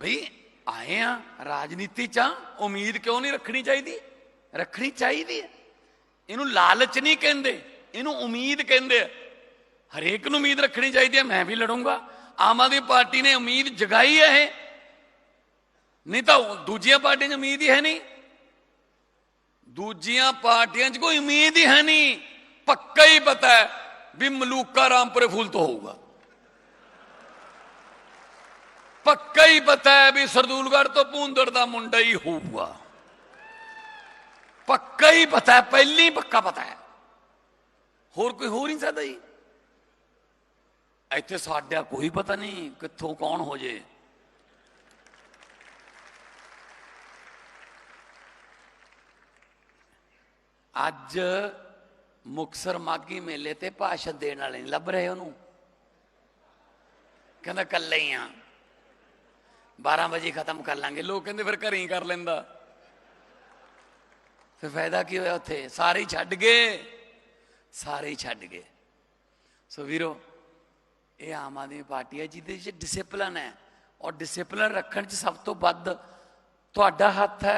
ਭਈ ਆਏ ਆ ਰਾਜਨੀਤੀ ਚ ਆ, ਉਮੀਦ ਕਿਉਂ ਨਹੀਂ ਰੱਖਣੀ ਚਾਹੀਦੀ? ਰੱਖਣੀ ਚਾਹੀਦੀ ਹੈ। ਇਹਨੂੰ ਲਾਲਚ ਨਹੀਂ ਕਹਿੰਦੇ ਇਹਨੂੰ ਉਮੀਦ ਕਹਿੰਦੇ ਆ। ਹਰੇਕ ਨੂੰ ਉਮੀਦ ਰੱਖਣੀ ਚਾਹੀਦੀ ਹੈ ਮੈਂ ਵੀ ਲੜੂੰਗਾ। ਆਮ ਆਦਮੀ ਪਾਰਟੀ ਨੇ ਉਮੀਦ ਜਗਾਈ ਹੈ ਇਹ। ਨਹੀਂ ਤਾਂ ਦੂਜੀਆਂ ਪਾਰਟੀਆਂ 'ਚ ਉਮੀਦ ਹੀ ਹੈ ਨਹੀਂ। ਦੂਜੀਆਂ ਪਾਰਟੀਆਂ 'ਚ ਕੋਈ ਉਮੀਦ ਹੀ ਹੈ ਨਹੀਂ। ਪੱਕਾ ਹੀ ਪਤਾ ਹੈ ਵੀ ਮਲੂਕਾ ਰਾਮਪੁਰੇ ਫੁੱਲ ਤੋਂ ਹੋਊਗਾ। ਪੱਕਾ ਹੀ ਪਤਾ ਹੈ ਵੀ ਸਰਦੂਲਗੜ੍ਹ ਤੋਂ ਪੂੰਦਰ ਦਾ ਮੁੰਡਾ ਹੀ ਹੋਊਗਾ। ਪੱਕਾ ਹੀ ਪਤਾ ਹੈ, ਪਹਿਲੀ ਹੀ ਪੱਕਾ ਪਤਾ ਹੈ। ਹੋਰ ਕੋਈ ਹੋ ਨਹੀਂ ਸਕਦਾ ਜੀ। ਇੱਥੇ ਸਾਡਾ ਕੋਈ ਪਤਾ ਨਹੀਂ ਕਿੱਥੋਂ ਕੌਣ ਹੋ ਜੇ। ਅੱਜ ਮੁਕਸਰ ਮਾਗੀ ਮੇਲੇ ਤੇ ਭਾਸ਼ਣ ਦੇਣ ਵਾਲੇ ਨਹੀਂ ਲੱਭ ਰਹੇ ਉਹਨੂੰ। ਕਹਿੰਦਾ ਕੱਲੇ ਹੀ ਆ। 12 ਵਜੇ ਖਤਮ ਕਰ ਲਾਂਗੇ। ਲੋਕ ਕਹਿੰਦੇ, ਫਿਰ ਘਰੇ ਹੀ ਕਰ ਲੈਂਦਾ। ਫਿਰ ਫਾਇਦਾ ਕੀ ਹੋਇਆ ਉੱਥੇ? ਸਾਰੇ ਹੀ ਛੱਡ ਗਏ। ਸਾਰੇ ਹੀ ਛੱਡ ਗਏ। ਸੋ ਵੀਰੋ, ਇਹ ਆਮ ਆਦਮੀ ਪਾਰਟੀ ਹੈ, ਜਿਹਦੇ ਵਿੱਚ ਡਿਸਪਲਿਨ ਹੈ। ਔਰ ਡਿਸਪਲਨ ਰੱਖਣ ਚ ਸਭ ਤੋਂ ਵੱਧ ਤੁਹਾਡਾ ਹੱਥ ਹੈ।